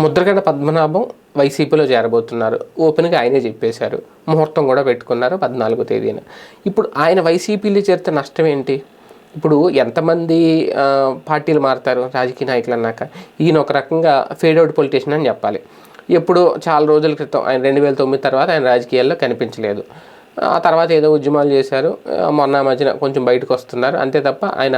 ముద్రగడ పద్మనాభం వైసీపీలో చేరబోతున్నారు. ఓపెన్గా ఆయనే చెప్పేశారు. ముహూర్తం కూడా పెట్టుకున్నారు పద్నాలుగో తేదీన. ఇప్పుడు ఆయన వైసీపీలో చేరితే నష్టం ఏంటి? ఇప్పుడు ఎంతమంది పార్టీలు మారుతారు రాజకీయ నాయకులు అన్నాక? ఈయన ఒక రకంగా ఫేడౌట్ పొలిటీషియన్ అని చెప్పాలి. ఎప్పుడు చాలా రోజుల క్రితం ఆయన రెండు వేల తొమ్మిది తర్వాత ఆయన రాజకీయాల్లో కనిపించలేదు. ఆ తర్వాత ఏదో ఉద్యమాలు చేశారు. మొన్న మధ్యన కొంచెం బయటకు వస్తున్నారు. అంతే తప్ప ఆయన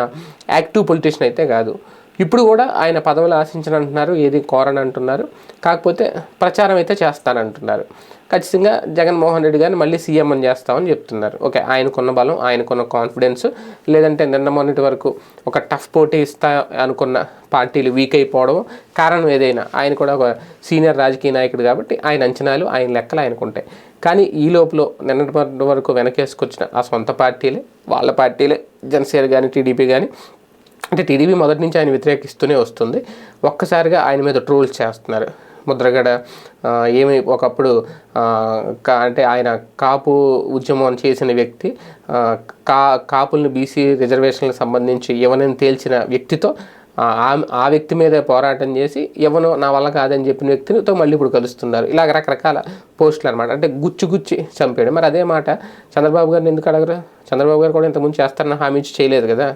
యాక్టివ్ పొలిటీషియన్ అయితే కాదు. ఇప్పుడు కూడా ఆయన పదవులు ఆశించను అంటున్నారు ఏది కోరని అంటున్నారు కాకపోతే ప్రచారం అయితే చేస్తానంటున్నారు. ఖచ్చితంగా జగన్మోహన్ రెడ్డి గారిని మళ్ళీ సీఎం అని చేస్తామని చెప్తున్నారు. ఓకే ఆయనకున్న బలం ఆయనకున్న కాన్ఫిడెన్స్ లేదంటే నిన్న మొన్నటి వరకు ఒక టఫ్ పోటీ ఇస్తా అనుకున్న పార్టీలు వీక్ అయిపోవడం కారణం ఏదైనా. ఆయన కూడా ఒక సీనియర్ రాజకీయ నాయకుడు కాబట్టి ఆయన అంచనాలు ఆయన లెక్కలు ఆయనకు ఉంటాయి కానీ ఈ లోపల నిన్నటి మొన్నటి వరకు వెనకేసుకొచ్చిన ఆ సొంత పార్టీలే వాళ్ళ పార్టీలే జనసేన కానీ టీడీపీ కానీ అంటే టీడీపీ మొదటి నుంచి ఆయన వ్యతిరేకిస్తూనే వస్తుంది. ఒక్కసారిగా ఆయన మీద ట్రోల్స్ చేస్తున్నారు. ముద్రగడ ఏమి ఒకప్పుడు అంటే ఆయన కాపు ఉద్యమం చేసిన వ్యక్తి కా కాపుల్ని బీసీ రిజర్వేషన్లకు సంబంధించి ఎవరిని తేల్చిన వ్యక్తితో ఆ ఆ- వ్యక్తి మీద పోరాటం చేసి ఎవనో నా వల్ల కాదని చెప్పిన వ్యక్తితో మళ్ళీ ఇప్పుడు కలుస్తున్నారు. ఇలాగ రకరకాల పోస్టులు అనమాట అంటే గుచ్చి గుచ్చి చంపాడు మరి అదే మాట చంద్రబాబు గారిని ఎందుకు అడగరు? చంద్రబాబు గారు కూడా ఇంతకుముందు చేస్తారని హామీ ఇచ్చి చేయలేదు కదా.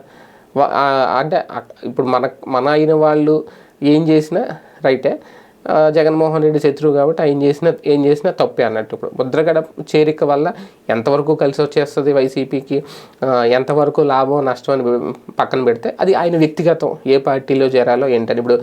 అంటే ఇప్పుడు మన మన అయిన వాళ్ళు ఏం చేసినా రైటే. జగన్మోహన్ రెడ్డి శత్రువు కాబట్టి ఆయన చేసిన ఏం చేసినా తప్పే అన్నట్టు ఇప్పుడు. ముద్రగడ చేరిక వల్ల ఎంతవరకు కలిసి వచ్చేస్తుంది వైసీపీకి? ఎంతవరకు లాభం నష్టం అని పక్కన పెడితే అది ఆయన వ్యక్తిగతం. ఏ పార్టీలో చేరాలో ఏంటని. ఇప్పుడు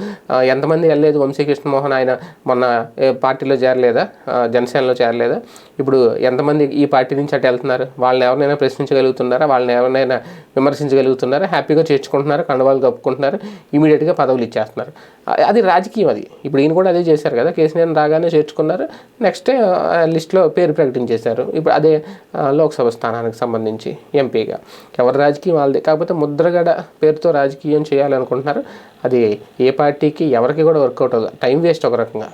ఎంతమంది వెళ్ళలేదు వంశీకృష్ణ మోహన్ ఆయన మొన్న ఏ పార్టీలో చేరలేదా? జనసేనలో చేరలేదా? ఇప్పుడు ఎంతమంది ఈ పార్టీ నుంచి అటు వెళ్తున్నారు? వాళ్ళని ఎవరినైనా ప్రశ్నించగలుగుతున్నారా? వాళ్ళని ఎవరినైనా విమర్శించగలుగుతున్నారా? హ్యాపీగా చేర్చుకుంటున్నారు? కండవాళ్ళు కప్పుకుంటున్నారు? ఇమీడియట్గా పదవులు ఇచ్చేస్తున్నారు. అది రాజకీయం అది. ఇప్పుడు ఈయన కూడా అదే చేశారు కదా కేసీఆర్ రాగానే చేర్చుకున్నారు. నెక్స్ట్ లిస్ట్లో పేరు ప్రకటించేశారు. ఇప్పుడు అదే లోక్సభ స్థానానికి సంబంధించి ఎంపీగా. ఎవరి రాజకీయం వాళ్ళది? కాకపోతే ముద్రగడ పేరుతో రాజకీయం చేయాలనుకుంటున్నారు. అది ఏ పార్టీకి ఎవరికి కూడా వర్కౌట్ అవ్వదు. టైం వేస్ట్ ఒక రకంగా.